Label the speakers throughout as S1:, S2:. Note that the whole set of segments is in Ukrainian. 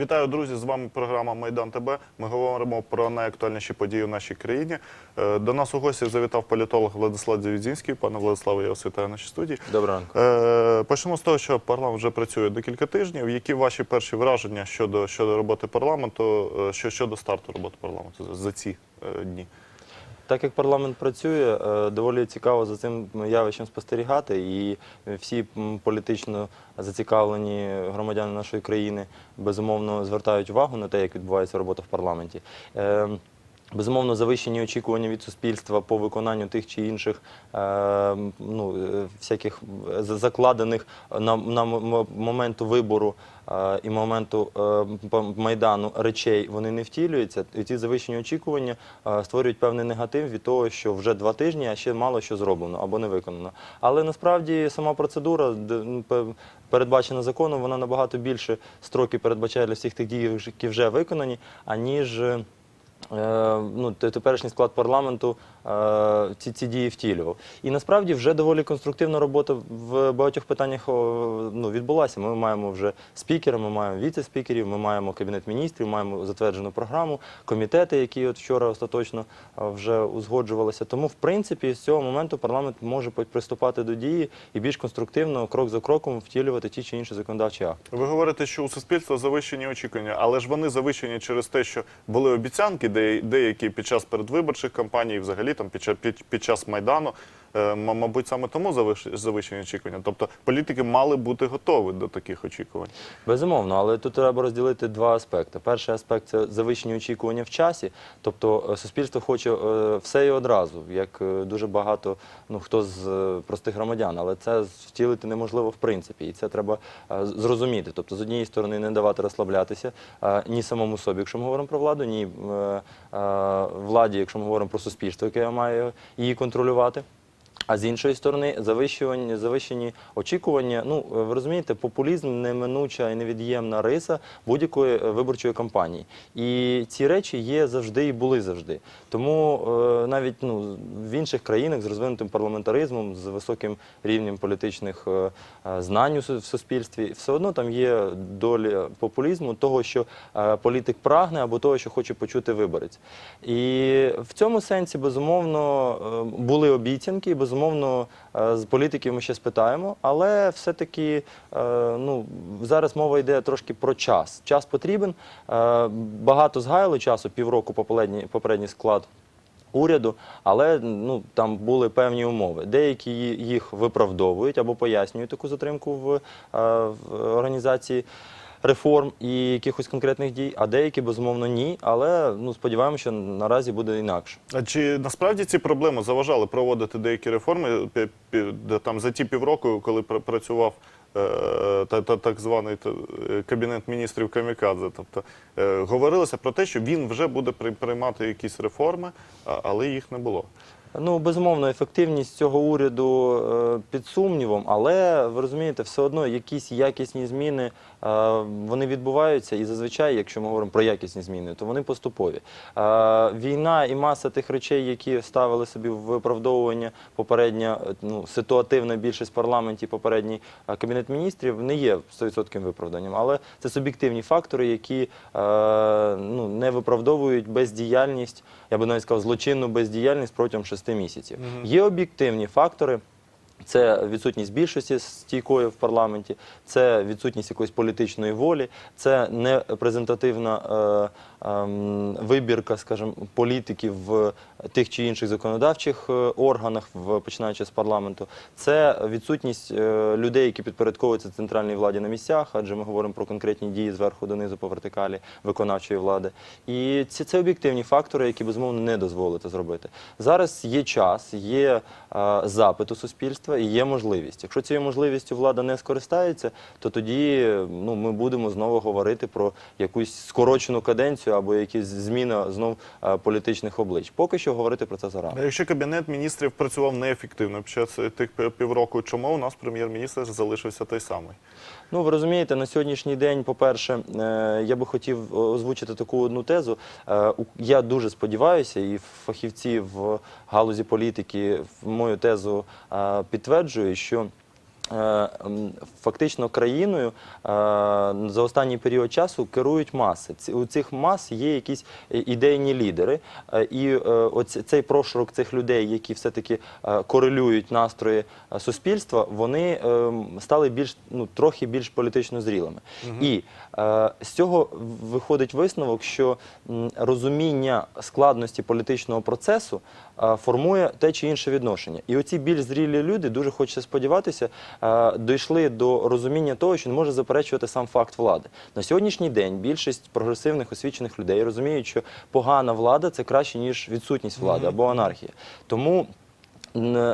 S1: Вітаю, друзі! З вами програма Майдан ТБ. Ми говоримо про найактуальніші події в нашій країні. Е, До нас у гості завітав політолог Владислав Дзівідзінський. Пане Владиславе, я вас вітаю в нашій студії.
S2: Доброго ранку.
S1: Е, Почнемо з того, що парламент вже працює декілька тижнів. Які ваші перші враження щодо, щодо роботи парламенту, е, що, щодо старту роботи парламенту за, ці дні?
S2: Так як парламент працює, е, доволі цікаво за цим явищем спостерігати, і всі політично зацікавлені громадяни нашої країни безумовно звертають увагу на те, як відбувається робота в парламенті. Безумовно, завищені очікування від суспільства по виконанню тих чи інших е, ну, е, всяких е, закладених на, на моменту вибору е, і моменту е, майдану речей вони не втілюються. І ці завищені очікування е, створюють певний негатив від того, що вже два тижні, а ще мало що зроблено або не виконано. Але насправді сама процедура передбачена законом, вона набагато більше строки передбачає для всіх тих дій, які вже виконані, аніж. Е, ну, те- теперішній склад парламенту ці, ці дії втілював. І насправді вже доволі конструктивна робота в багатьох питаннях ну, відбулася. Ми маємо вже спікера, ми маємо віце-спікерів, ми маємо кабінет міністрів, маємо затверджену програму, комітети, які от вчора остаточно е, вже узгоджувалися. Тому, в принципі, з цього моменту парламент може приступати до дії і більш конструктивно, крок за кроком, втілювати ті чи інші законодавчі акти.
S1: Ви говорите, що у суспільства завищені очікування, але ж вони завищені через те, що були обіцянки, де деякі під час передвиборчих кампаній, взагалі під, під час майдану. Е, Мабуть, саме тому завищені очікування. Тобто політики мали бути готові до таких очікувань.
S2: Безумовно, але тут треба розділити два аспекти. Перший аспект це завищені очікування в часі. Тобто е, суспільство хоче е, все і одразу, як дуже багато ну хто з простих громадян, але це втілити неможливо в принципі, і це треба зрозуміти. Тобто, з однієї сторони, не давати розслаблятися ні самому собі, якщо ми говоримо про владу, ні владі, якщо ми говоримо про суспільство, яке має її контролювати. А з іншої сторони, завищування, завищені очікування. Ну е, ви розумієте, популізм неминуча і невід'ємна риса будь-якої е, виборчої кампанії. І ці речі є завжди і були завжди. Тому е, навіть ну в інших країнах з розвинутим парламентаризмом, з високим рівнем політичних знань в суспільстві, все одно там є доля популізму, того, що політик прагне, або того, що хоче почути виборець. І в цьому сенсі, безумовно, були обіцянки, і, безумовно, е, з політиків ми ще спитаємо, але все-таки е, ну, зараз мова йде трошки про час. Час потрібен. Е, Багато згаяли часу, півроку попередній, склад уряду, але ну там були певні умови. Деякі їх виправдовують або пояснюють таку затримку в організації. Реформ і якихось конкретних дій, а деякі безумовно ні. Але ну сподіваємося, що наразі буде інакше.
S1: А чи насправді ці проблеми заважали проводити деякі реформи там за ті півроку, коли працював е, та, та, так званий та, е, кабінет міністрів Камікадзе? Тобто е, говорилося про те, що він вже буде при- приймати якісь реформи, а- але їх не було.
S2: Ну, безумовно, ефективність цього уряду е, під сумнівом, але ви розумієте, все одно якісь якісні зміни вони відбуваються, і зазвичай, якщо ми говоримо про якісні зміни, то вони поступові. Війна і маса тих речей, які ставили собі в виправдовування попередня ну, ситуативна більшість в парламенті, попередній кабінет міністрів, не є 100% виправданням, але це суб'єктивні фактори, які ну, не виправдовують бездіяльність, я би навіть сказав, злочинну бездіяльність протягом шести місяців. Є об'єктивні фактори. Це відсутність більшості стійкої в парламенті, це відсутність якоїсь політичної волі, це непрезентативна е, ем, вибірка, скажімо, політиків в тих чи інших законодавчих е, органах, починаючи з парламенту. Це відсутність е, людей, які підпорядковуються центральній владі на місцях, адже ми говоримо про конкретні дії зверху донизу по вертикалі виконавчої влади. І ці це об'єктивні фактори, які безумовно не дозволить це зробити. Зараз є час, є е, запит у суспільства і є можливість. Якщо цією можливістю влада не скористається, то тоді ну, ми будемо знову говорити про якусь скорочену каденцію або якісь зміна знов е, політичних облич. Поки що говорити про це зарано.
S1: Якщо кабінет міністрів працював неефективно під час тих півроку, чому у нас прем'єр-міністр залишився той самий?
S2: Ну, ви розумієте, на сьогоднішній день, по-перше, е, я би хотів озвучити таку одну тезу. Е, Я дуже сподіваюся, і фахівці в галузі політики мою тезу е, підтверджують, що е, фактично країною е, за останній період часу керують маси. У цих мас є якісь е, ідейні лідери, е, і е, цей прошурок цих людей, які все-таки е, корелюють настрої е, суспільства, вони е, стали більш ну трохи більш політично зрілими. І е, з цього виходить висновок, що розуміння складності політичного процесу е, формує те чи інше відношення. І оці більш зрілі люди, дуже хочеться сподіватися, е, дійшли до розуміння того, що не може заперечувати сам факт влади. На сьогоднішній день більшість прогресивних освічених людей розуміють, що погана влада це краще ніж відсутність влади або анархія. Тому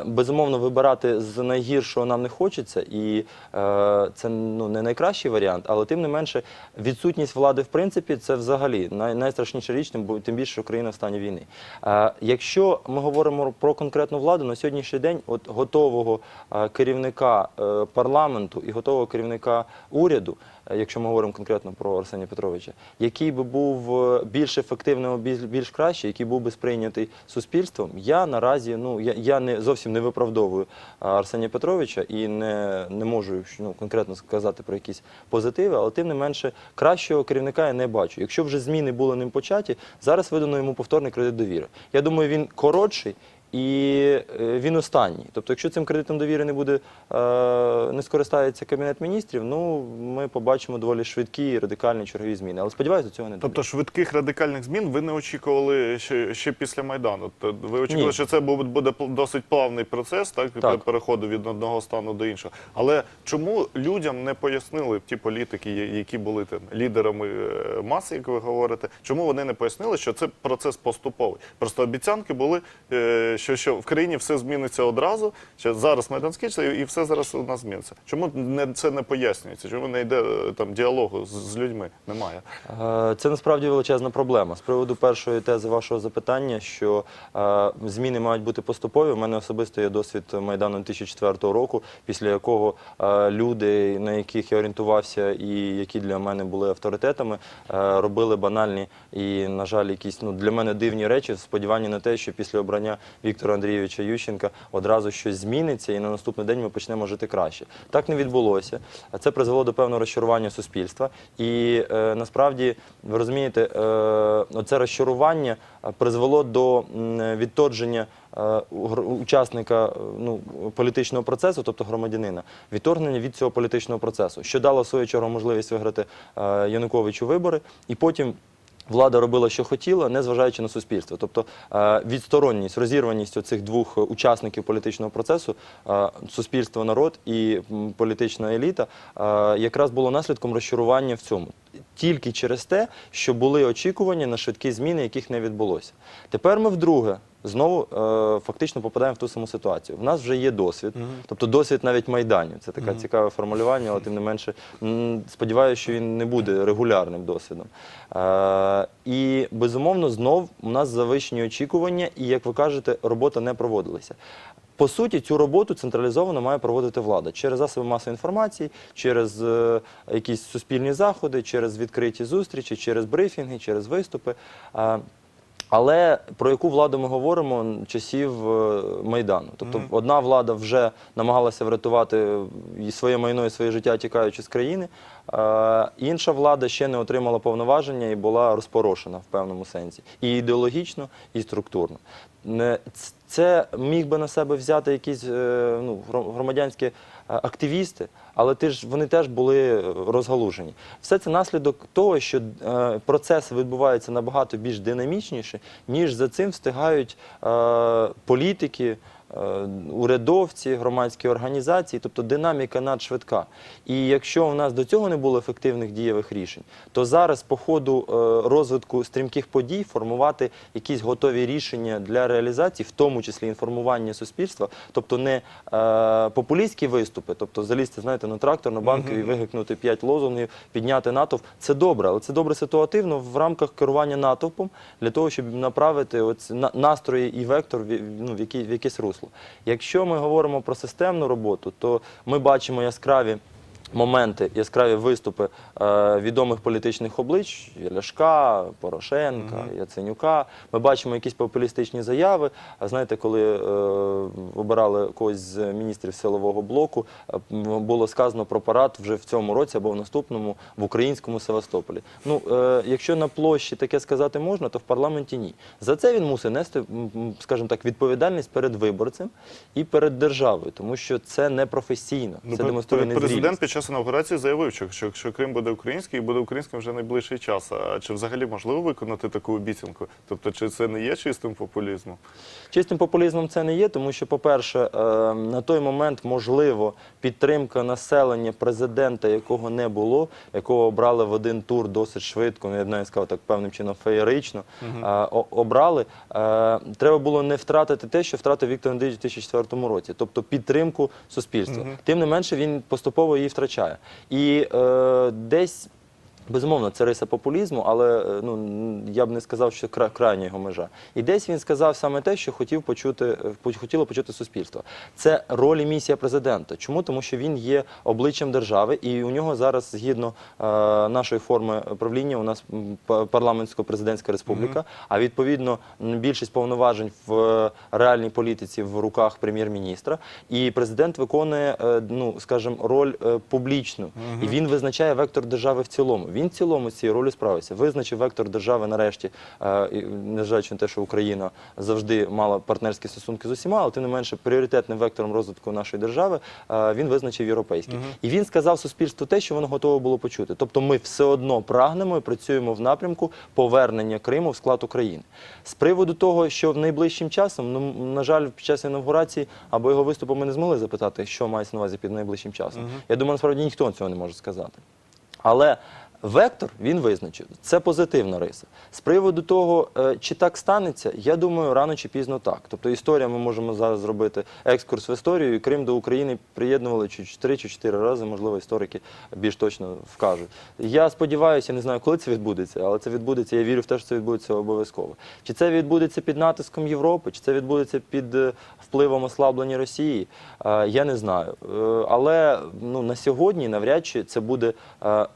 S2: Безумовно, вибирати з найгіршого нам не хочеться, і е, це ну, не найкращий варіант, але тим не менше, відсутність влади, в принципі, це взагалі най, найстрашніша річ, тим, більше, що країна в стані війни. Е, якщо ми говоримо про конкретну владу, на сьогоднішній день от готового е, керівника е, парламенту і готового керівника уряду, якщо ми говоримо конкретно про Арсенія Петровича, який би був е, більш ефективним, більш, більш кращий, який був би сприйнятий суспільством, я наразі ну я, не зовсім не виправдовую а, Арсенія Петровича і не, не можу ну, конкретно сказати про якісь позитиви, але тим не менше кращого керівника я не бачу. Якщо вже зміни були ним початі, зараз видано йому повторний кредит довіри. Я думаю, він коротший. І е, він останній. Тобто, якщо цим кредитом довіри не буде е, не скористається кабінет міністрів, ну ми побачимо доволі швидкі і радикальні чергові зміни. Але сподіваюся, до цього не дійде.
S1: Тобто швидких радикальних змін ви не очікували ще, ще після Майдану. Ви очікували,
S2: Ні.
S1: що це буде, досить плавний процес, так,
S2: Так.
S1: переходу від одного стану до іншого. Але чому людям не пояснили ті політики, які були там лідерами е, маси, як ви говорите, чому вони не пояснили, що це процес поступовий? Просто обіцянки були, що, що в країні все зміниться одразу. Що зараз майдан скінчиться і все зараз у нас зміниться. Чому не це не пояснюється? Чому не йде е, там діалогу з, з людьми? Немає.
S2: Е, Це насправді величезна проблема. З приводу першої тези вашого запитання, що е, зміни мають бути поступові. У мене особисто є досвід Майдану 2004 року, після якого е, люди, на яких я орієнтувався і які для мене були авторитетами, е, робили банальні і, на жаль, якісь ну, для мене дивні речі в сподіванні на те, що після обрання Віктора Андрійовича Ющенка одразу щось зміниться, і на наступний день ми почнемо жити краще. Так не відбулося. Це призвело до певного розчарування суспільства. І е, насправді, ви розумієте, е, оце розчарування е, призвело до відторження е, учасника е, ну, політичного процесу, тобто громадянина, відторгнення від цього політичного процесу, що дало в свою чергу можливість виграти е, Януковичу вибори, і потім. Влада робила, що хотіла, не зважаючи на суспільство. Тобто е, відсторонність, розірваність цих двох учасників політичного процесу, е, суспільство, народ і політична еліта, е, якраз було наслідком розчарування в цьому. Тільки через те, що були очікування на швидкі зміни, яких не відбулося. Тепер ми вдруге знову е, фактично попадаємо в ту саму ситуацію. В нас вже є досвід, тобто досвід навіть майданів. Це таке цікаве формулювання, але тим не менше м, сподіваюся, що він не буде регулярним досвідом. Е, і безумовно, знов у нас завищені очікування, і як ви кажете, робота не проводилася. По суті, цю роботу централізовано має проводити влада через засоби масової інформації, через е, якісь суспільні заходи, через відкриті зустрічі, через брифінги, через виступи. Е, але про яку владу ми говоримо часів е, Майдану? Тобто одна влада вже намагалася врятувати і своє майно, і своє життя, тікаючи з країни. е, Інша влада ще не отримала повноваження і була розпорошена в певному сенсі. І ідеологічно, і структурно. Це міг би на себе взяти якісь е, ну, громадянські е, активісти, але ти ж вони теж були е, розгалужені. Все це наслідок того, що е, процеси відбуваються набагато більш динамічніше, ніж за цим встигають е, політики. Е, Урядовці, громадські організації, тобто динаміка надшвидка. І якщо в нас до цього не було ефективних дієвих рішень, то зараз по ходу е, розвитку стрімких подій формувати якісь готові рішення для реалізації, в тому числі інформування суспільства, тобто не е, популістські виступи, тобто залізти, знаєте, на трактор, на банку і вигукнути п'ять лозунгів, підняти натовп. Це добре, але це добре ситуативно в рамках керування натовпом для того, щоб направити оці на- настрої і вектор в, ну, в, які, в якесь русло. Якщо ми говоримо про системну роботу, то ми бачимо яскраві моменти, яскраві виступи е, відомих політичних облич Ляшка, Порошенка, Яценюка. Ми бачимо якісь популістичні заяви. А знаєте, коли е, обирали когось з міністрів силового блоку, е, було сказано про парад вже в цьому році або в наступному в українському Севастополі. Ну, е, якщо на площі таке сказати можна, то в парламенті ні. За це він мусить нести, скажімо так, відповідальність перед виборцем і перед державою, тому що це не професійно.
S1: Ну,
S2: Це демонструє незрілість.
S1: Час інаугурації заявив, що, що, що Крим буде український і буде українським вже найближчий час. А чи взагалі можливо виконати таку обіцянку? Тобто, чи це не є чистим популізмом?
S2: Чистим популізмом це не є, тому що, по-перше, е, на той момент можливо підтримка населення президента, якого не було, якого обрали в один тур досить швидко, ну, я б навіть сказав так певним чином феєрично. о- обрали. Е, Треба було не втратити те, що втратив Віктор Андрійович у 2004 році, тобто підтримку суспільства. Тим не менше, він поступово її втрачає. І е, десь. Безумовно, це риса популізму, але е, ну я б не сказав, що кра- крайня його межа. І десь він сказав саме те, що хотів почути, е, хотіло почути суспільство. Це роль і місія президента. Чому? Тому що він є обличчям держави, і у нього зараз, згідно е, нашої форми правління, у нас парламентсько-президентська республіка. А відповідно більшість повноважень в е, реальній політиці в руках прем'єр-міністра. І президент виконує, е, ну скажімо, роль е, публічну, і він визначає вектор держави в цілому. Він в цілому з цією ролью справився. Визначив вектор держави нарешті, е, незважаючи на те, що Україна завжди мала партнерські стосунки з усіма, але тим не менше пріоритетним вектором розвитку нашої держави е, він визначив європейський. І він сказав суспільству те, що воно готове було почути. Тобто ми все одно прагнемо і працюємо в напрямку повернення Криму в склад України. З приводу того, що в найближчим часом, ну на жаль, під час інавгурації або його виступу ми не змогли запитати, що мається на увазі під найближчим часом. Я думаю, насправді ніхто цього не може сказати. Але вектор він визначив. Це позитивна риса. З приводу того, е, чи так станеться, я думаю, рано чи пізно так. Тобто історія, ми можемо зараз зробити екскурс в історію, і Крим до України приєднували чи 3 чи 4 рази, можливо, історики більш точно вкажуть. Я сподіваюся, я не знаю, коли це відбудеться, але це відбудеться. Я вірю в те, що це відбудеться обов'язково. Чи це відбудеться під натиском Європи, чи це відбудеться під е, впливом ослаблення Росії? Е, Я не знаю. Але ну, на сьогодні навряд чи це буде е,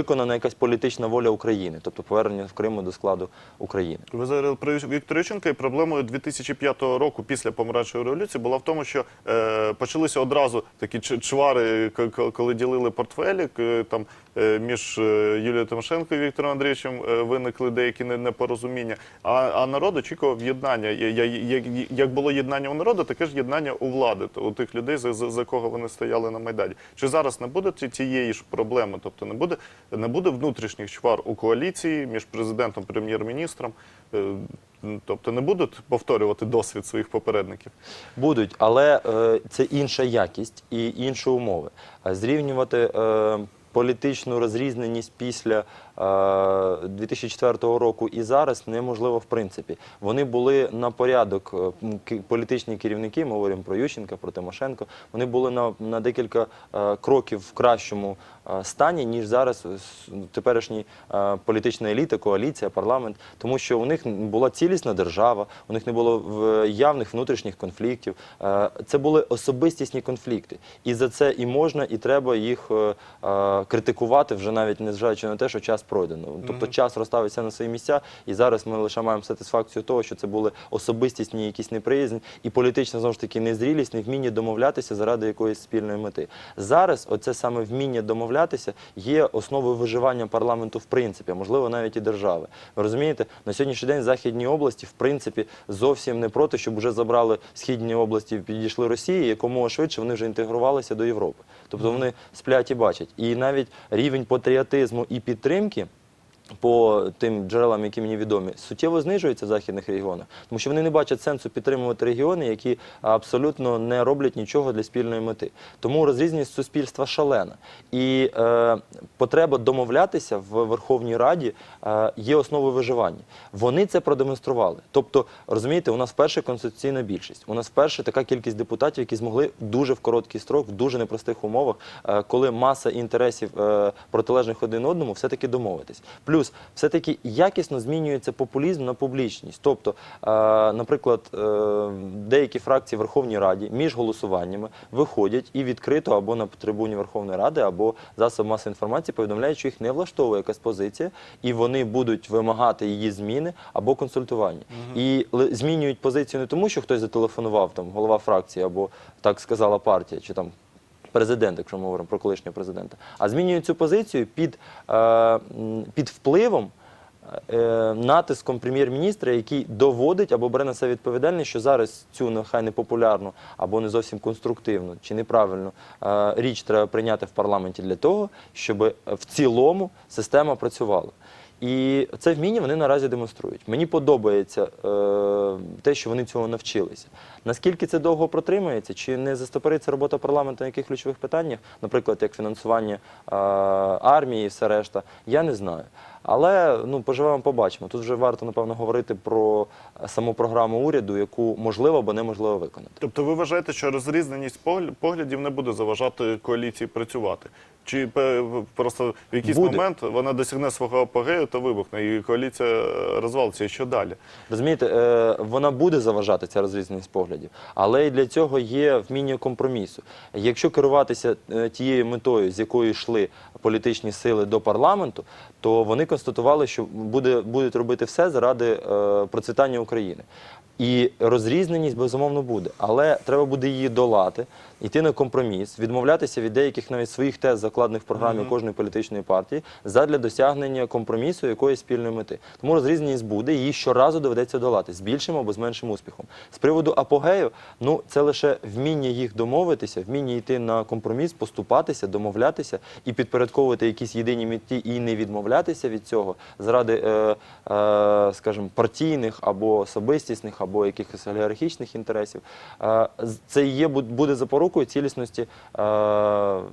S2: виконана якась політична воля України, тобто повернення в Криму до складу України.
S1: Ви заговорили про Віктора Ющенка, і проблемою 2005 року після помаранчевої революції була в тому, що е, почалися одразу такі чвари, коли ділили портфелі. Там е, між е, Юлією Тимошенко і Віктором Андрійовичем е, виникли деякі не- непорозуміння. А, а народ очікував єднання. Як, було єднання у народу, таке ж єднання у влади, у тих людей, за, за, кого вони стояли на майдані. Чи зараз не буде тієї ж проблеми? Тобто не буде не буде внутрішніх чвар у коаліції між президентом, прем'єр-міністром. Е, Тобто не будуть повторювати досвід своїх попередників.
S2: Будуть, але е, це інша якість і інші умови. А Зрівнювати е, політичну розрізненість після е, 2004 року і зараз неможливо в принципі. Вони були на порядок, е, політичні керівники, ми говоримо про Ющенка, про Тимошенко, вони були на, декілька е, кроків в кращому е, стані, ніж зараз е, теперішні е, політична еліта, коаліція, парламент, тому що у них була цілісна держава, у них не було явних внутрішніх конфліктів. Е, Це були особистісні конфлікти, і за це і можна, і треба їх е, е, критикувати вже навіть незважаючи на те, що час пройдено. Тобто час розставиться на свої місця, і зараз ми лише маємо сатисфакцію того, що це були особистісні якісь неприязнь і політична знову ж таки незрілість, невміння домовлятися заради якоїсь спільної мети. Зараз оце саме вміння домовлятися є основою виживання парламенту в принципі, а можливо навіть і держави. Ви розумієте, на сьогоднішній день західні області в принципі зовсім не проти, щоб вже забрали східні області, підійшли Росії, якомога швидше вони вже інтегрувалися до Європи. Тобто вони сплять і бачать. І навіть рівень патріотизму і підтримки. По тим джерелам, які мені відомі, суттєво знижується в західних регіонах, тому що вони не бачать сенсу підтримувати регіони, які абсолютно не роблять нічого для спільної мети. Тому розрізність суспільства шалена. І е, потреба домовлятися в Верховній Раді е, є основою виживання. Вони це продемонстрували. Тобто, розумієте, у нас вперше конституційна більшість. У нас вперше така кількість депутатів, які змогли дуже в короткий строк, в дуже непростих умовах, е, коли маса інтересів е, протилежних один одному, все-таки домовитись. Плюс Плюс, все-таки якісно змінюється популізм на публічність. Тобто, е, наприклад, е, деякі фракції в Верховній Раді між голосуваннями виходять і відкрито або на трибуні Верховної Ради, або засоб масової інформації повідомляють, що їх не влаштовує якась позиція, і вони будуть вимагати її зміни або консультування. І ли- змінюють позицію не тому, що хтось зателефонував, там голова фракції, або так сказала партія, чи там президент, якщо ми говоримо про колишнього президента, а змінюють цю позицію під, е, під впливом. е, Натиском прем'єр-міністра, який доводить або бере на себе відповідальність, що зараз цю нехай непопулярну або не зовсім конструктивну чи неправильну е, річ треба прийняти в парламенті для того, щоб в цілому система працювала. І це вміння вони наразі демонструють. Мені подобається те, що вони цього навчилися. Наскільки це довго протримається, чи не застопориться робота парламенту на яких ключових питаннях, наприклад, як фінансування армії і все решта, я не знаю. Але ну поживемо, побачимо. Тут вже варто напевно говорити про е, саму програму уряду, яку можливо або неможливо виконати.
S1: Тобто ви вважаєте, що розрізненість поглядів не буде заважати коаліції працювати? Чи просто в якийсь
S2: Буде.
S1: момент вона досягне свого апогею, то вибухне, і коаліція е, розвалиться, і що далі?
S2: Розумієте, е, вона буде заважати ця розрізненість поглядів, але і для цього є вміння компромісу. Якщо керуватися тією метою, з якою йшли політичні сили до парламенту, то вони констатували, що буде, будуть робити все заради е, процвітання України. І розрізненість безумовно буде, але треба буде її долати, йти на компроміс, відмовлятися від деяких навіть своїх тез, закладених в програмі кожної політичної партії, задля досягнення компромісу якоїсь спільної мети. Тому розрізненість буде, її щоразу доведеться долати з більшим або з меншим успіхом. З приводу апогею, ну це лише вміння їх домовитися, вміння йти на компроміс, поступатися, домовлятися і підпорядковувати якісь єдині меті і не відмовлятися від цього заради, е, е, скажімо, партійних або особистісних, або якихось олігархічних інтересів. Е, це є бу- запорукою цілісності е,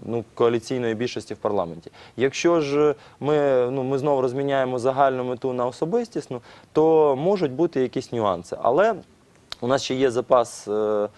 S2: ну, коаліційної більшості в парламенті. Якщо ж ми, ну, ми знову розміняємо загальну мету на особистісну, то можуть бути якісь нюанси. Але у нас ще є запас. е, е,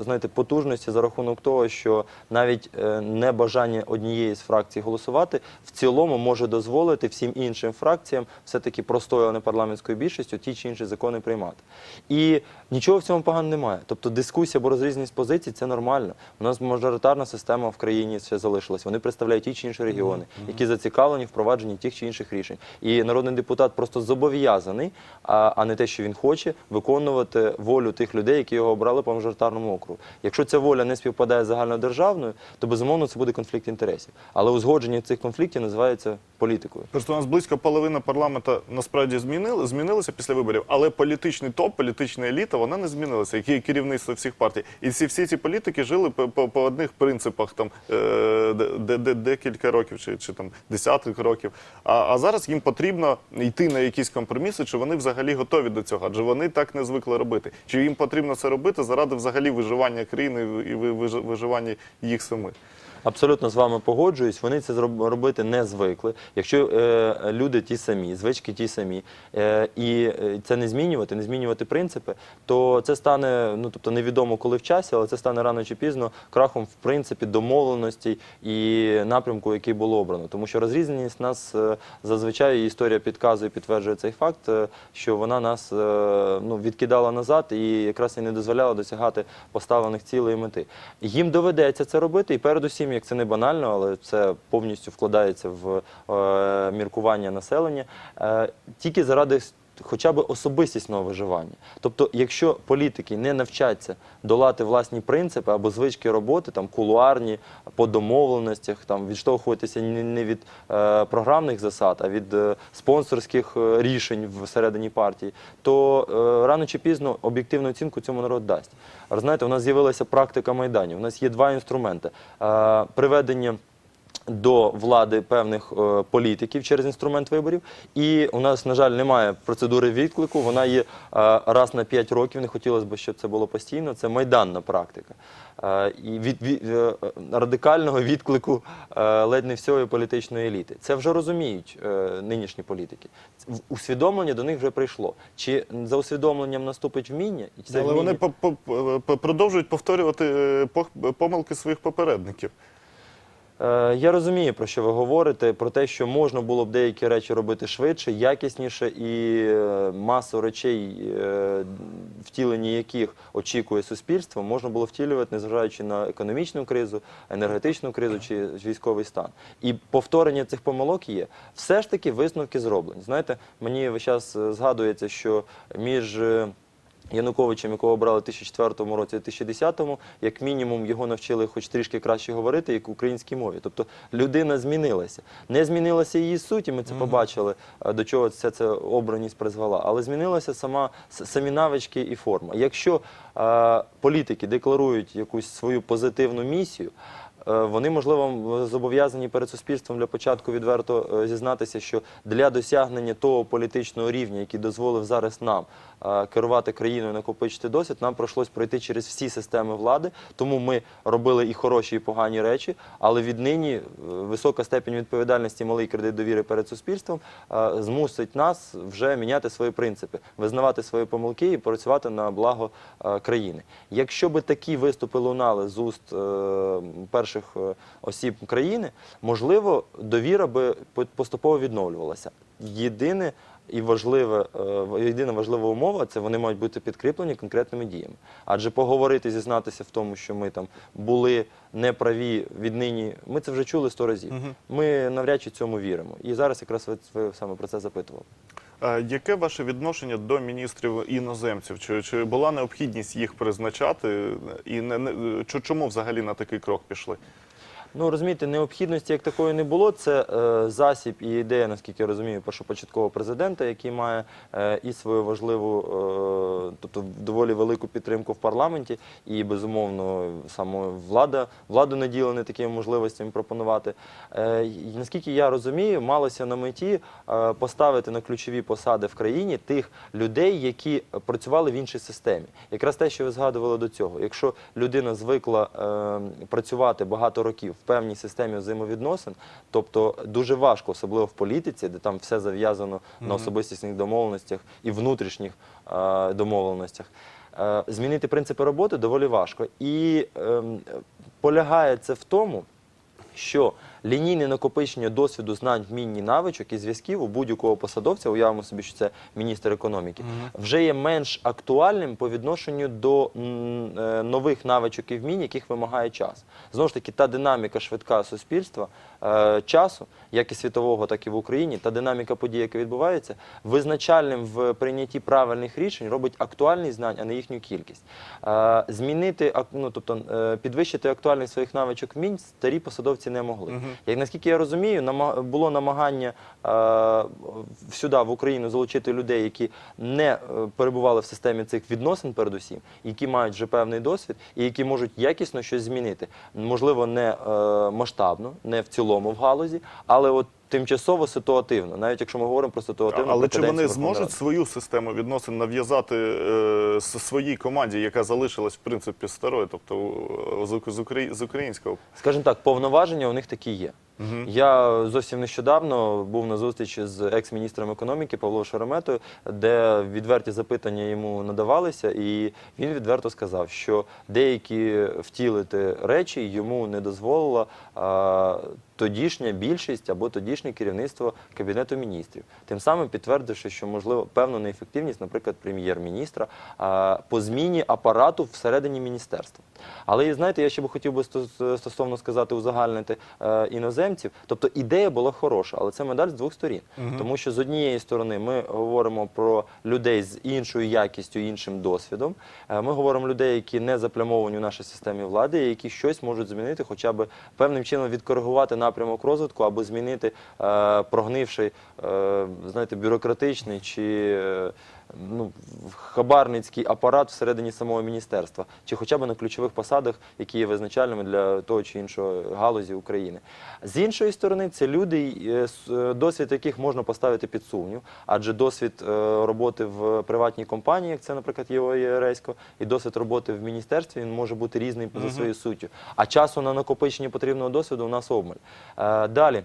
S2: Знаєте, потужності за рахунок того, що навіть небажання однієї з фракцій голосувати в цілому може дозволити всім іншим фракціям все-таки простою, а не парламентською більшістю ті чи інші закони приймати. І нічого в цьому поганого немає. Тобто дискусія або розрізність позицій це нормально. У нас мажоритарна система в країні ще залишилась. Вони представляють ті чи інші регіони, які зацікавлені в впровадженні тих чи інших рішень. І народний депутат просто зобов'язаний, а, не те, що він хоче, виконувати волю тих людей, які його обрали по мажоритарному округу. Якщо ця воля не співпадає з загальнодержавною, то безумовно це буде конфлікт інтересів. Але узгодження цих конфліктів називається політикою.
S1: Просто у нас близько половина парламенту насправді змінили, змінилися після виборів, але політичний топ, політична еліта, вона не змінилася, як і керівництво всіх партій. І всі, всі ці політики жили по, по, по одних принципах там е, де, де, де, декілька років чи, чи там десяток років. А, а зараз їм потрібно йти на якісь компроміси, чи вони взагалі готові до цього? Адже вони так не звикли робити. Чи їм потрібно це робити заради взагалі виживання країни і ви- виживання їх самих?
S2: Абсолютно з вами погоджуюсь. Вони це робити не звикли. Якщо е, люди ті самі, звички ті самі, е, і е, це не змінювати, не змінювати принципи, то це стане, ну тобто невідомо коли в часі, але це стане рано чи пізно крахом в принципі домовленості і напрямку, який було обрано. Тому що розрізненість нас е, зазвичай історія підказує, підтверджує цей факт, е, що вона нас ну, відкидала назад і якраз і не дозволяла досягати поставлених цілей і мети. Їм доведеться це робити, і передусім, як це не банально, але це повністю вкладається в е, міркування населення, е, тільки заради хоча б особистісного виживання. Тобто, якщо політики не навчаться долати власні принципи або звички роботи, там кулуарні, по домовленостях, там відштовхуватися не, від е, програмних засад, а від е, спонсорських е, рішень всередині партії, то е, рано чи пізно об'єктивну оцінку цьому народ дасть. Знаєте, у нас з'явилася практика майданів. У нас є два інструменти: Е, приведення до влади певних е, політиків через інструмент виборів. І у нас, на жаль, немає процедури відклику. Вона є е, раз на 5 років. Не хотілося б, щоб це було постійно. Це майданна практика. Е, і від, від е, радикального відклику е, ледь не всієї політичної еліти. Це вже розуміють е, нинішні політики. Усвідомлення до них вже прийшло. Чи за усвідомленням наступить вміння? І це
S1: Але вони
S2: вміння-
S1: по- по- по- продовжують повторювати е, помилки своїх попередників.
S2: Е, Я розумію, про що ви говорите, про те, що можна було б деякі речі робити швидше, якісніше, і е, масу речей, е, втілення яких очікує суспільство, можна було втілювати, незважаючи на економічну кризу, енергетичну кризу чи військовий стан. І повторення цих помилок є. Все ж таки висновки зроблені. Знаєте, мені весь час згадується, що між. Януковичем, якого обрали в 2004 році, і 2010, як мінімум його навчили хоч трішки краще говорити, як в українській мові. Тобто людина змінилася. Не змінилася її суть, і ми це побачили, е, до чого вся ця обраність призвела, але змінилася сама самі навички і форма. Якщо е, політики декларують якусь свою позитивну місію. е, Вони, можливо, зобов'язані перед суспільством для початку відверто зізнатися, що для досягнення того політичного рівня, який дозволив зараз нам керувати країною, накопичити досвід, нам прийшлось пройти через всі системи влади. Тому ми робили і хороші, і погані речі. Але віднині е, висока степень відповідальності, малий кредит довіри перед суспільством змусить нас вже міняти свої принципи, визнавати свої помилки і працювати на благо країни. Якщо би такі виступи лунали з уст е, перших е, осіб країни, можливо, довіра би по- поступово відновлювалася. Єдине і важливе, е, єдина важлива умова це вони мають бути підкріплені конкретними діями. Адже поговорити, зізнатися в тому, що ми там були неправі віднині, ми це вже чули сто разів. Ми навряд чи цьому віримо. І зараз якраз ви, саме про це запитували.
S1: Е, Яке ваше відношення до міністрів іноземців? Чи, чи була необхідність їх призначати? І не, не, чому взагалі на такий крок пішли?
S2: Ну розумієте, необхідності як такої не було. Це е, засіб і ідея, наскільки я розумію, першопочаткового президента, який має е, і свою важливу, е, тобто доволі велику підтримку в парламенті, і безумовно саме влада владу наділені такими можливостями пропонувати. Наскільки я розумію, малося на меті поставити на ключові посади в країні тих людей, які працювали в іншій системі. Якраз те, що ви згадували до цього. Якщо людина звикла працювати багато років певній системі взаємовідносин, тобто дуже важко, особливо в політиці, де там все зав'язано на особистісних домовленостях і внутрішніх е, домовленостях. Е, змінити принципи роботи доволі важко. І ем, полягає це в тому, що лінійне накопичення досвіду, знань, вмінь і навичок і зв'язків у будь-якого посадовця, уявимо собі, що це міністр економіки, вже є менш актуальним по відношенню до е, нових навичок і вмінь, яких вимагає час. Знову ж таки, та динаміка швидка суспільства часу, як і світового, так і в Україні, та динаміка подій, яка відбувається, визначальним в прийнятті правильних рішень робить актуальність знань, а не їхню кількість. Е, змінити ну, тобто, е, підвищити актуальність своїх навичок вмінь старі посадовці не могли. Як наскільки я розумію, було намагання е, сюди, в Україну, залучити людей, які не е, перебували в системі цих відносин, передусім, які мають вже певний досвід і які можуть якісно щось змінити. Можливо, не е, масштабно, не в цілому в галузі, але от тимчасово ситуативно, навіть якщо ми говоримо про ситуативну
S1: Але чи вони зможуть свою систему відносин нав'язати е, своїй команді, яка залишилась в принципі старою, тобто з, з, украї- з українського?
S2: Скажімо так, повноваження у них такі є. Я зовсім нещодавно був на зустрічі з екс-міністром економіки Павлом Шереметою, де відверті запитання йому надавалися, і він відверто сказав, що деякі втілити речі йому не дозволила а, тодішня більшість або тодішнє керівництво кабінету міністрів, тим самим підтвердивши, що можливо певна неефективність, наприклад, прем'єр-міністра по зміні апарату всередині міністерства. Але і знаєте, я ще би хотів би стосовно сказати, узагальнити е, іноземців. Тобто ідея була хороша, але це медаль з двох сторін. Тому що з однієї сторони ми говоримо про людей з іншою якістю, іншим досвідом. Е, Ми говоримо людей, які не заплямовані в нашій системі влади, і які щось можуть змінити, хоча б певним чином відкоригувати напрямок розвитку або змінити е, прогнивший, е, знаєте, бюрократичний чи. е, ну, хабарницький апарат всередині самого міністерства, чи хоча б на ключових посадах, які є визначальними для того чи іншого галузі України. З іншої сторони, це люди, е, е, досвід яких можна поставити під сумнів, адже досвід е, роботи в приватній компанії, як це, наприклад, є Єресько, і досвід роботи в міністерстві він може бути різний за своєю суттю. А часу на накопичення потрібного досвіду у нас обмаль. Далі.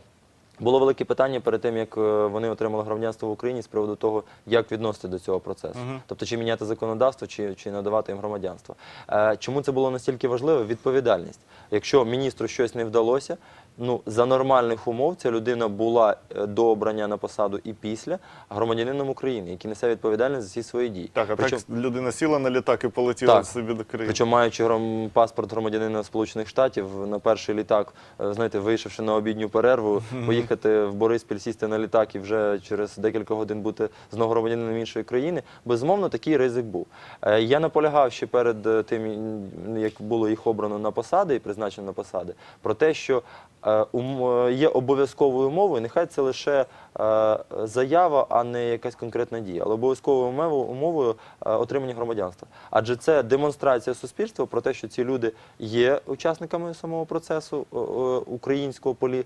S2: Було велике питання перед тим, як е, вони отримали громадянство в Україні з приводу того, як відносити до цього процесу. Тобто, чи міняти законодавство, чи, чи надавати їм громадянство. Е, Чому це було настільки важливо? Відповідальність. Якщо міністру щось не вдалося, ну, за нормальних умов ця людина була е, до обрання на посаду і після громадянином України, який несе відповідальність за всі свої дії.
S1: Так, а
S2: Причому-
S1: так людина сіла на літак і полетіла
S2: Так.
S1: собі до країни.
S2: Причому маючи гром- паспорт громадянина Сполучених Штатів на перший літак, е, знаєте, вийшовши на обідню перерву, поїхати в Бориспіль, сісти на літак і вже через декілька годин бути знову громадянином іншої країни, безумовно, такий ризик був. Е, Я наполягав ще перед тим, як було їх обрано на посади і призначено на посади, про те, що є обов'язковою умовою, нехай це лише е, заява, а не якась конкретна дія, але обов'язковою умовою, е, отримання громадянства. Адже це демонстрація суспільства про те, що ці люди є учасниками самого процесу е, е, українського полі,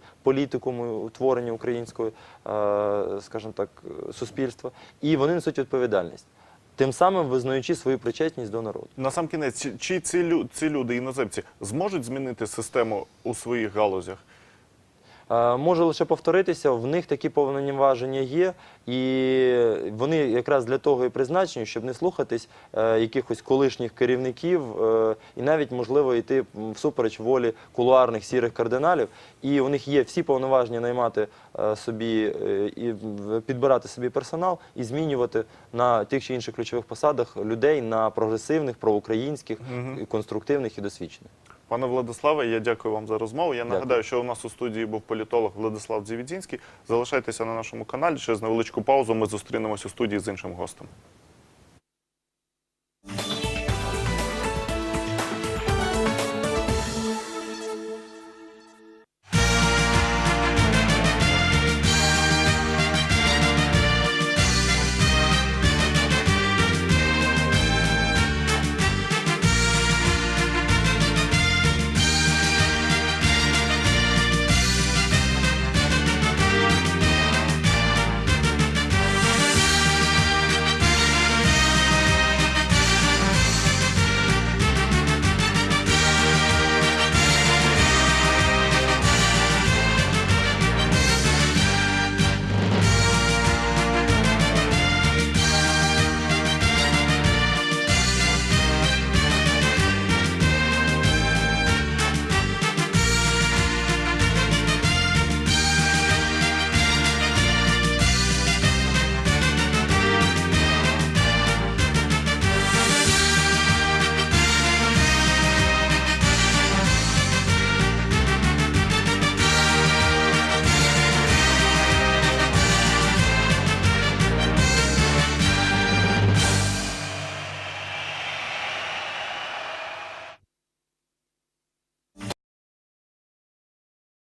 S2: утворення українського, е, скажімо так, е, суспільства, і вони несуть відповідальність, тим самим визнаючи свою причетність до народу.
S1: На сам кінець, чи, ці люди, іноземці, зможуть змінити систему у своїх галузях?
S2: Е, Можу лише повторитися, в них такі повноваження є, і вони якраз для того і призначені, щоб не слухатись е, якихось колишніх керівників е, і навіть можливо йти всупереч волі кулуарних сірих кардиналів. І у них є всі повноваження наймати собі і підбирати собі персонал і змінювати на тих чи інших ключових посадах людей на прогресивних, проукраїнських, конструктивних і досвідчених.
S1: Пане Владиславе, я дякую вам за розмову. Я нагадаю, що у нас у студії був політолог Владислав Дзівідзінський. Залишайтеся на нашому каналі. Через невеличку паузу ми зустрінемось у студії з іншим гостем.